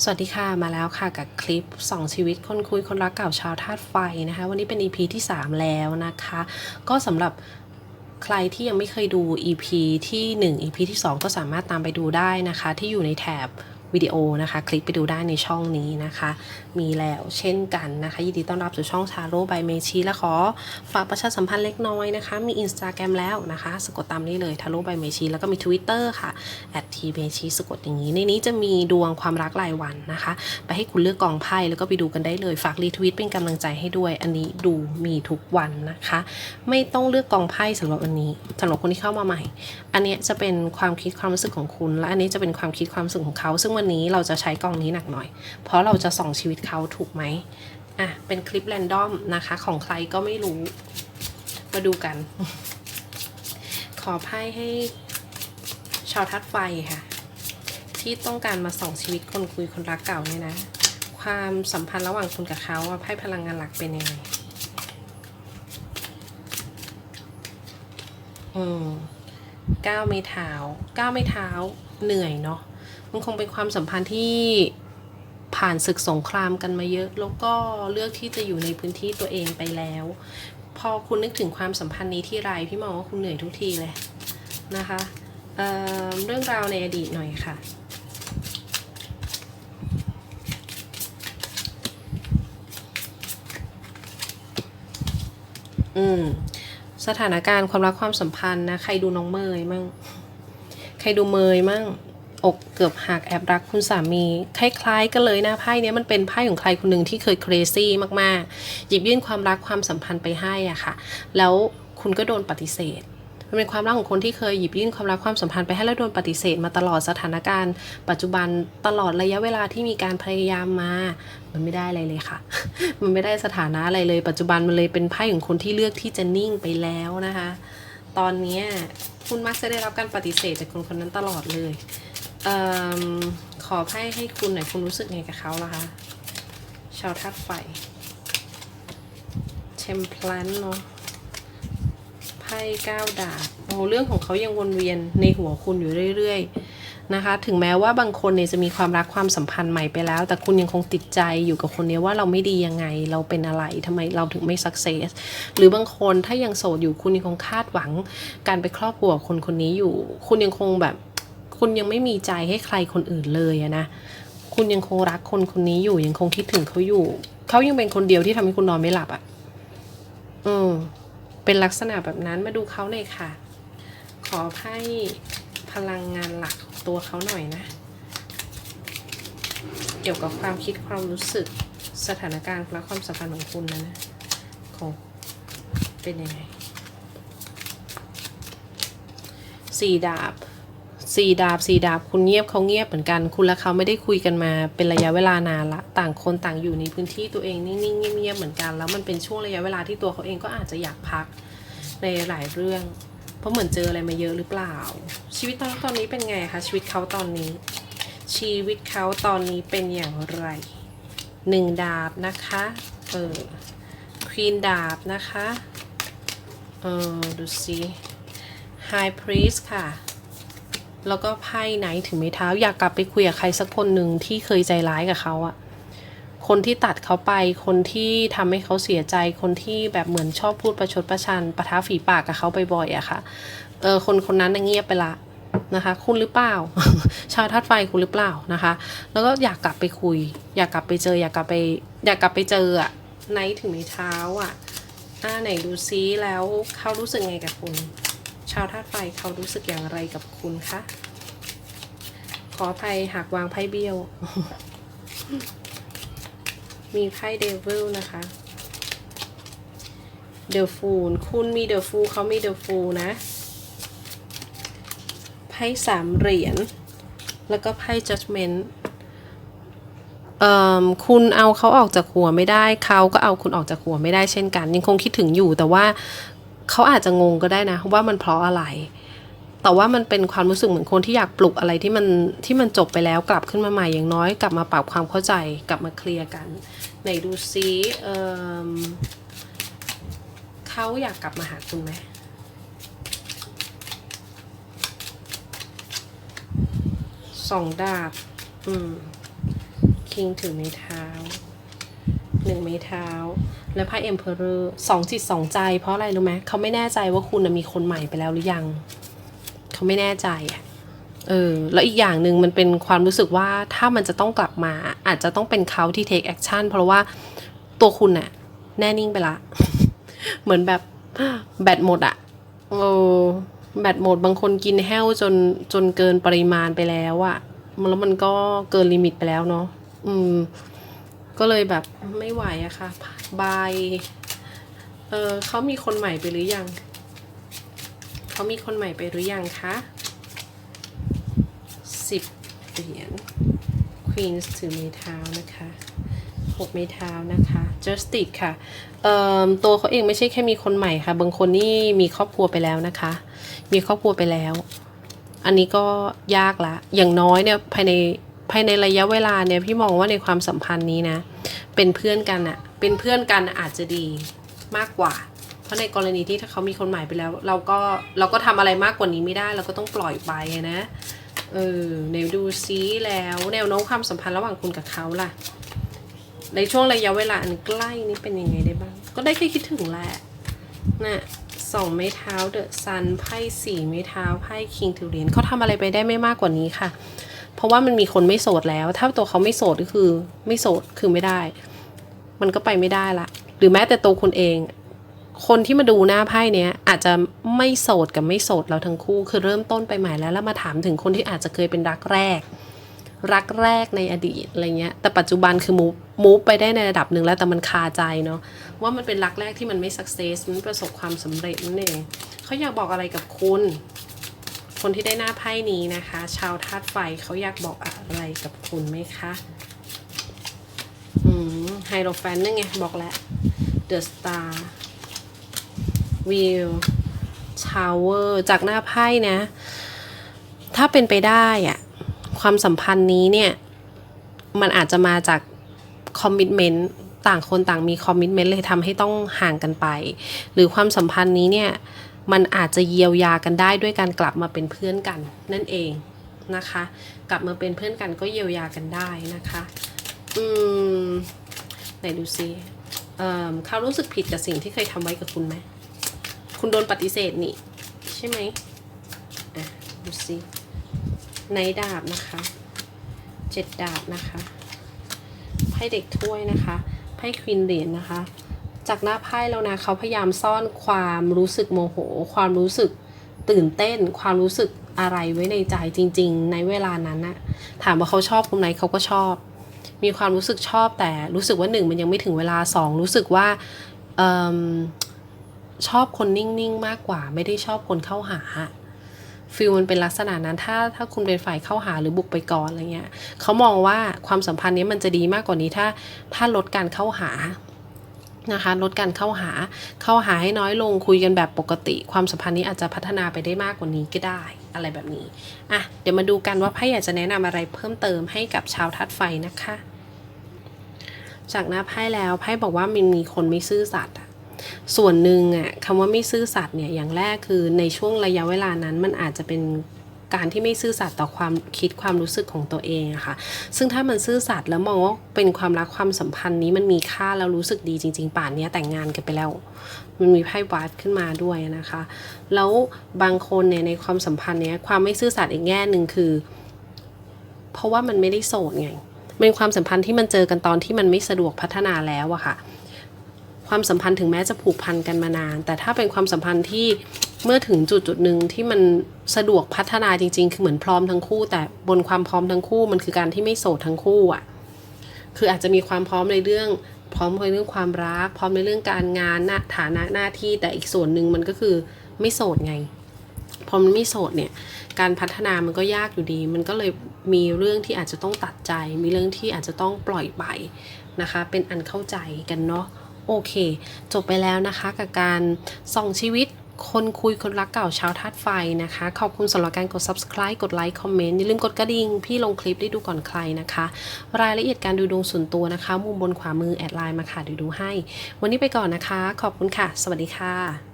สวัสดีค่ะมาแล้วค่ะกับคลิป 2 ชีวิตคนคุยคนรักเก่าชาวธาตุไฟนะคะ วันนี้เป็น EP ที่ 3 แล้วนะคะ ก็สำหรับใครที่ยังไม่เคยดู EP ที่ 1 EP ที่ 2 ก็สามารถตามไปดูได้นะคะ ที่อยู่ในแถบ วิดีโอนะคะ คลิกไปดูได้ในช่องนี้นะคะ มีแล้วเช่นกันนะคะ ยินดีต้อนรับสู่ช่องชาโร่บเมชีและขอฝากประชาสัมพันธ์เล็กน้อยนะคะ มี Instagram แล้วนะคะสะกดตามนี้เลยทาโร่บเมชีแล้วก็มี Twitter ค่ะ at t m e c h i สะกดอย่างนี้ ในนี้จะมีดวงความรักรายวันนะคะ ไปให้คุณเลือกกองไพ่แล้วก็ไปดูกันได้เลยฝากรีทวิตเป็นกำลังใจให้ด้วย อันนี้ดูมีทุกวันนะคะ ไม่ต้องเลือกกองไพ่สำหรับอันนี้สำหรับคนที่เข้ามาใหม่ อันเนี้ยจะเป็นความคิดความรู้สึกของคุณ และอันนี้จะเป็นความคิดความรู้สึกของเขาซึ่งวันนี้เราจะใช้กองนี้หนักหน่อย เพราะเราจะส่องชีวิตเขาถูกไหมอะ เป็นคลิปแรนดอมนะคะ ของใครก็ไม่รู้ มาดูกัน ขอไพ่ให้ชาวทัดไฟค่ะ ที่ต้องการมาส่องชีวิตคนคุยคนรักเก่าเนี่ยนะ ความสัมพันธ์ระหว่างคุณกับเขาอะไพ่พลังงานหลักเป็นยังไงอืมก้าวไม่เท้าก้าวไม่เท้าเหนื่อยเนาะ มันคงเป็นความสัมพันธ์ที่ผ่านศึกสงครามกันมาเยอะ แล้วก็เลือกที่จะอยู่ในพื้นที่ตัวเองไปแล้ว พอคุณนึกถึงความสัมพันธ์นี้ที่ไรพี่มองว่าคุณเหนื่อยทุกทีเลยนะคะเเรื่องราวในอดีตหน่อยค่ะอืมสถานการณ์ความรักความสัมพันธ์นะ ใครดูน้องเมยมั่ง ใครดูเมยมั่ง อกเกือบหักแอบรักคุณสามี คล้ายๆกันเลยนะไพ่นี้มันเป็นไพ่ของใครคนหนึ่งที่เคย crazy มากๆ หยิบยื่นความรักความสัมพันธ์ไปให้อะค่ะ แล้วคุณก็โดนปฏิเสธมันเป็นความรักของคนที่เคยหยิบยื่นความรักความสัมพันธ์ไปให้แล้วโดนปฏิเสธมาตลอดสถานการณ์ ปัจจุบันตลอดระยะเวลาที่มีการพยายามมา มันไม่ได้อะไรเลยค่ะ มันไม่ได้สถานะอะไรเลย ปัจจุบันมันเลยเป็นไพ่ของคนที่เลือกที่จะนิ่งไปแล้วนะคะ ตอนนี้คุณมักจะได้รับการปฏิเสธจากคนคนนั้นตลอดเลย เอขอไพ่ให้คุณหน่อยคุณรู้สึกไงกับเขาล่ะคะ ชาวทัดไฟเชมพลันเนาะไพ่ก้าวดาบโอ้เรื่องของเขายังวนเวียนในหัวคุณอยู่เรื่อย ๆ นะคะ ถึงแม้ว่าบางคนเนี่ยจะมีความรักความสัมพันธ์ใหม่ไปแล้ว แต่คุณยังคงติดใจอยู่กับคนนี้ว่าเราไม่ดียังไง เราเป็นอะไรทำไมเราถึงไม่สักเซสหรือบางคนถ้ายังโสดอยู่คุณยังคงคาดหวัง การไปครอบครัวคนคนนี้อยู่ คุณยังคงแบบ คุณยังไม่มีใจให้ใครคนอื่นเลยนะคุณยังคงรักคนคนนี้อยู่ยังคงคิดถึงเขาอยู่ เขายังเป็นคนเดียวที่ทำให้คุณนอนไม่หลับอะอืมเป็นลักษณะแบบนั้นมาดูเขาหน่อยค่ะ ขอให้พลังงานหลักของตัวเขาหน่อยนะ เกี่ยวกับความคิดความรู้สึกสถานการณ์และความสัมพันธ์ของคุณนะนะของเป็นยังไงสี่ดาบ สี่ดาบสี่ดาบคุณเงียบเขาเงียบเหมือนกัน คุณและเขาไม่ได้คุยกันมาเป็นระยะเวลานานละ ต่างคนต่างอยู่ในพื้นที่ตัวเองนิ่งๆเงียบๆเหมือนกัน แล้วมันเป็นช่วงระยะเวลาที่ตัวเขาเองก็อาจจะอยากพักในหลายเรื่อง เพราะเหมือนเจออะไรมาเยอะหรือเปล่า ชีวิตตอนตอนนี้เป็นไงคะชีวิตเขาตอนนี้ ชีวิตเขาตอนนี้เป็นอย่างไรหนึ่งดาบนะคะเออควีนดาบนะคะเออดูสิไฮพรีสค่ะ แล้วก็ไพ่ไหนถึงไม่เท้า อยากกลับไปคุยกับใครสักคนหนึ่งที่เคยใจร้ายกับเขาอะคนที่ตัดเขาไป คนที่ทำให้เขาเสียใจ คนที่แบบเหมือนชอบพูดประชดประชันประท้าฝีปากกับเขาบ่อยๆอะค่ะ เออคนคนนั้นเงียบไปละนะคะ คุณหรือเปล่า ชาวธาตุไฟคุณหรือเปล่านะคะ แล้วก็อยากกลับไปคุย อยากกลับไปเจอ อยากกลับไป อยากกลับไปเจออะไนถึงในเช้าอะอ่าไหนดูซิแล้วเขารู้สึกไงกับคุณ ชาวธาตุไฟเขารู้สึกอย่างไรกับคุณคะ ขออภัยหากวางไพ่เบี้ยว มีไพ่เดวิลนะคะเดอะฟูลคุณมีเดอะฟูลเขามีเดอะฟูลนะ ไพ่สามเหรียญ แล้วก็ไพ่ judgment เอ่อคุณเอาเขาออกจากหัวไม่ได้ เขาก็เอาคุณออกจากหัวไม่ได้เช่นกัน ยังคงคิดถึงอยู่แต่ว่า เขาอาจจะงงก็ได้นะ ว่ามันเพราะอะไร แต่ว่ามันเป็นความรู้สึกเหมือนคนที่อยากปลุกอะไรที่มันที่มันจบไปแล้วกลับขึ้นมาใหม่อย่างน้อยกลับมาปรับความเข้าใจกลับมาเคลียร์กันไหนดูซิเเขาอยากกลับมาหาคุณไหมสองดาบ อืม คิงถือไม้เท้าหนึ่งไม้เท้า และไพ่เอ็มเพอเรอร์สองจิตสองใจ เพราะอะไรรู้ไหมเขาไม่แน่ใจว่าคุณมีคนใหม่ไปแล้วหรือยัง เขาไม่แน่ใจอะเออแล้วอีกอย่างหนึ่งมันเป็นความรู้สึกว่าถ้ามันจะต้องกลับมาอาจจะต้องเป็นเขาที่ take action เพราะว่าตัวคุณน่ะ แน่นิ่งไปละ เหมือนแบบแบตหมดอะเออแบตหมดบางคนกินแห้วจนจนเกินปริมาณไปแล้วอะแล้วมันก็เกินลิมิตไปแล้วเนาะอืม ก็เลยแบบไม่ไหวอะค่ะบายเออเขามีคนใหม่ไปหรือยังเขามีคนใหม่ไปหรือยังคะสิบเหรียญ Queens ถือไม้เท้านะคะหกไม้เท้านะคะ Justice ค่ะเอ่อตัวเขาเองไม่ใช่แค่มีคนใหม่ค่ะ บางคนนี่มีครอบครัวไปแล้วนะคะ มีครอบครัวไปแล้ว อันนี้ก็ยากละ อย่างน้อยเนี่ยภายใน ภายในระยะเวลาเนี่ยพี่มองว่าในความสัมพันธ์นี้นะ เป็นเพื่อนกันอะเป็นเพื่อนกันอาจจะดีมากกว่า เพราะในกรณีที่ถ้าเขามีคนใหม่ไปแล้ว เราก็เราก็ทำอะไรมากกว่านี้ไม่ได้ เราก็ต้องปล่อยไปนะเออเดี๋ยวดูซิแล้วแนวโน้มความสัมพันธ์ระหว่างคุณกับเขาล่ะ ในช่วงระยะเวลาอันใกล้นี้เป็นยังไงได้บ้าง ก็ได้แค่คิดถึงแหละน่ะสองไม้เท้าเดอะซันไพ่สี่ไม้เท้าไพ่คิงถือเรียญเขาทำอะไรไปได้ไม่มากกว่านี้ค่ะ ราะว่ามันมีคนไม่โสดแล้ว ถ้าตัวเขาไม่โสดก็คือ ไม่โสดคือไม่ได้ มันก็ไปไม่ได้ละ หรือแม้แต่ตัวคุณเอง คนที่มาดูหน้าไพ่เนี้ยอาจจะไม่โสดกับไม่โสดแล้วทั้งคู่ คือเริ่มต้นไปใหม่แล้วแล้วมาถามถึงคนที่อาจจะเคยเป็นรักแรก รักแรกในอดีตอะไรเงี้ย แต่ปัจจุบันคือมูฟมูฟไปได้ในระดับหนึ่งแล้วแต่มันคาใจเนาะว่ามันเป็นรักแรกที่มันไม่สักเซสมันประสบความสำเร็จนั่นเองเขาอยากบอกอะไรกับคุณ คนที่ได้หน้าไพ่นี้นะคะ ชาวธาตุไฟเขาอยากบอกอะไรกับคุณไหมคะอืมไฮโรแฟนนั่นไง บอกแล้ว The Star Wheel Tower จากหน้าไพ่นะ ถ้าเป็นไปได้อะความสัมพันธ์นี้เนี่ย มันอาจจะมาจากคอมมิ t เมนต์ต่างคนต่างมีคอมมิ t เมนต์เลยทำให้ต้องห่างกันไป หรือความสัมพันธ์นี้เนี่ย มันอาจจะเยียวยากันได้ด้วยการกลับมาเป็นเพื่อนกันนั่นเองนะคะ กลับมาเป็นเพื่อนกันก็เยียวยากันได้นะคะ อืมไหนดูซิเอ่อเขารู้สึกผิดกับสิ่งที่เคยทำไว้กับคุณไหม คุณโดนปฏิเสธนี่ใช่ไหมอะดูซิในดาบนะคะเจ็ดดาบนะคะไพ่เด็กถ้วยนะคะไพ่ควีนเหรียญนะคะ จากหน้าไพ่แล้วนะเขาพยายามซ่อนความรู้สึกโมโห ความรู้สึกตื่นเต้น ความรู้สึกอะไรไว้ในใจจริง ๆ ในเวลานั้นนะถามว่าเขาชอบคุณไหมเขาก็ชอบ มีความรู้สึกชอบแต่รู้สึกว่าหนึ่งมันยังไม่ถึงเวลาสองรู้สึกว่าเอชอบคนนิ่ง ๆ มากกว่า ไม่ได้ชอบคนเข้าหาฟิลมันเป็นลักษณะนั้นถ้าถ้าคุณเป็นฝ่ายเข้าหาหรือบุกไปก่อนอะไรเงี้ยเขามองว่าความสัมพันธ์นี้มันจะดีมากกว่านี้ถ้าถ้าลดการเข้าหา นะคะลดการเข้าหาเข้าหาให้น้อยลงคุยกันแบบปกติ ความสัมพันธ์นี้อาจจะพัฒนาไปได้มากกว่านี้ก็ได้อะไรแบบนี้อะเดี๋ยวมาดูกันว่าไพ่อยากจะแนะนำอะไรเพิ่มเติมให้กับชาวทัดไฟนะคะ จากหน้าไพ่แล้วไพ่บอกว่ามันมีคนไม่ซื่อสัตย์ส่วนหนึ่งอะคำว่าไม่ซื่อสัตย์เนี่ยอย่างแรกคือในช่วงระยะเวลานั้นมันอาจจะเป็น การที่ไม่ซื่อสัตย์ต่อความคิดความรู้สึกของตัวเองอะค่ะ ซึ่งถ้ามันซื่อสัตย์แล้วมองว่าเป็นความรักความสัมพันธ์นี้มันมีค่าแล้วรู้สึกดีจริง ๆ ป่านนี้แต่งงานกันไปแล้ว มันมีไพ่วาดขึ้นมาด้วยนะคะ แล้วบางคนเนี่ยในความสัมพันธ์เนี้ยความไม่ซื่อสัตย์อีกแง่หนึ่งคือ เพราะว่ามันไม่ได้โสดไงเป็นความสัมพันธ์ที่มันเจอกันตอนที่มันไม่สะดวกพัฒนาแล้วอะค่ะ ความสัมพันธ์ถึงแม้จะผูกพันกันมานาน แต่ถ้าเป็นความสัมพันธ์ที่เมื่อถึงจุดจุดหนึ่งที่มันสะดวกพัฒนาจริง ๆ คือเหมือนพร้อมทั้งคู่ แต่บนความพร้อมทั้งคู่มันคือการที่ไม่โสดทั้งคู่อะคืออาจจะมีความพร้อมในเรื่อง พร้อมในเรื่องความรัก พร้อมในเรื่องการงานน้าฐานะหน้าที่แต่อีกส่วนหนึ่งมันก็คือไม่โสดไงพอมันไม่โสดเนี่ยการพัฒนามันก็ยากอยู่ดี มันก็เลยมีเรื่องที่อาจจะต้องตัดใจ มีเรื่องที่อาจจะต้องปล่อยไปนะคะ เป็นอันเข้าใจกันเนาะ โอเค จบไปแล้วนะคะกับการส่องชีวิตคนคุยคนรักเก่าชาวธาตุไฟนะคะ ขอบคุณสำหรับการกด subscribe กดไลค์คอมเมนต์อย่าลืมกดกระดิ่ง พี่ลงคลิปได้ดูก่อนใครนะคะ รายละเอียดการดูดวงส่วนตัวนะคะ มุมบนขวามือแอดไลน์มาค่ะดูดูให้ วันนี้ไปก่อนนะคะ ขอบคุณค่ะ สวัสดีค่ะ